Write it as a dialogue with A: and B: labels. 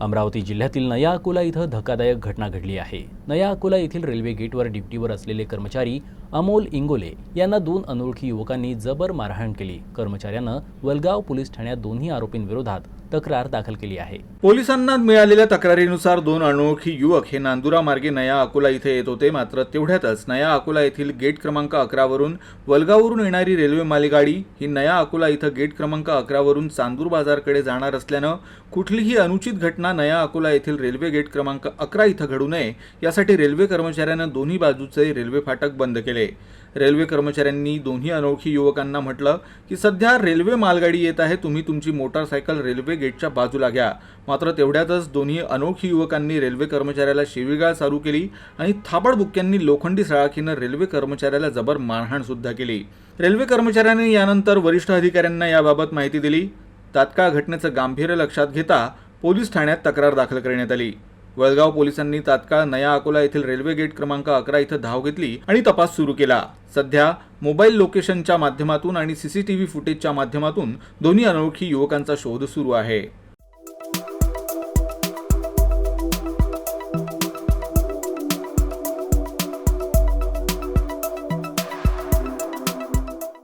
A: अमरावती जिल्ह्यातील नया अकोला इथं धक्कादायक घटना घडली आहे. नया अकोला येथील रेल्वे गेटवर ड्युटीवर असलेले कर्मचारी अमोल इंगोले यांना दोन अनोळखी युवकांनी जबर मारहाण केली. कर्मचाऱ्यानं वलगाव पोलीस ठाण्यात दोन्ही आरोपींविरोधात तक्रार दाखल केली आहे.
B: पोलिसांना मिळालेल्या तक्रारीनुसार दोन अनोळखी युवक हे नांदुरा मार्गे नया अकोला इथे येत होते. मात्र तेवढ्यातच नया अकोला येथील गेट क्रमांक अकरावरून वलगावरून येणारी रेल्वे मालगाडी ही नया अकोला इथं गेट क्रमांक अकरावरून चांदूर बाजारकडे जाणार असल्यानं कुठलीही अनुचित घटना नया अकोला येथील रेल्वे गेट क्रमांक अकरा इथं घडू नये यासाठी रेल्वे कर्मचाऱ्यानं दोन्ही बाजूचे रेल्वे फाटक बंद केले. रेल्वे कर्मचाऱ्यांनी दोन्ही अनोळखी युवकांना म्हटलं की सध्या रेल्वे मालगाडी येत आहे. तुम्ही तुमची मोटारसायकल रेल्वे गेटच्या बाजूला घ्या. मात्र तेवढ्यातच दोन्ही अनोखी युवकांनी रेल्वे कर्मचाऱ्याला शिवीगाळ चालू केली आणि थाबडबुक्क्यांनी लोखंडी सळाखीनं रेल्वे कर्मचाऱ्याला जबर मारहाण सुद्धा केली. रेल्वे कर्मचाऱ्यांनी यानंतर वरिष्ठ अधिकाऱ्यांना याबाबत माहिती दिली. तात्काळ घटनेचं गांभीर्य लक्षात घेता पोलीस ठाण्यात तक्रार दाखल करण्यात आली. वळगाव पोलिसांनी तात्काळ नया अकोला येथील रेल्वे गेट क्रमांक अकरा इथं धाव घेतली आणि तपास सुरू केला. सध्या मोबाईल लोकेशनच्या माध्यमातून आणि सीसीटीव्ही फुटेजच्या माध्यमातून दोन्ही अनोळखी युवकांचा शोध सुरू आहे.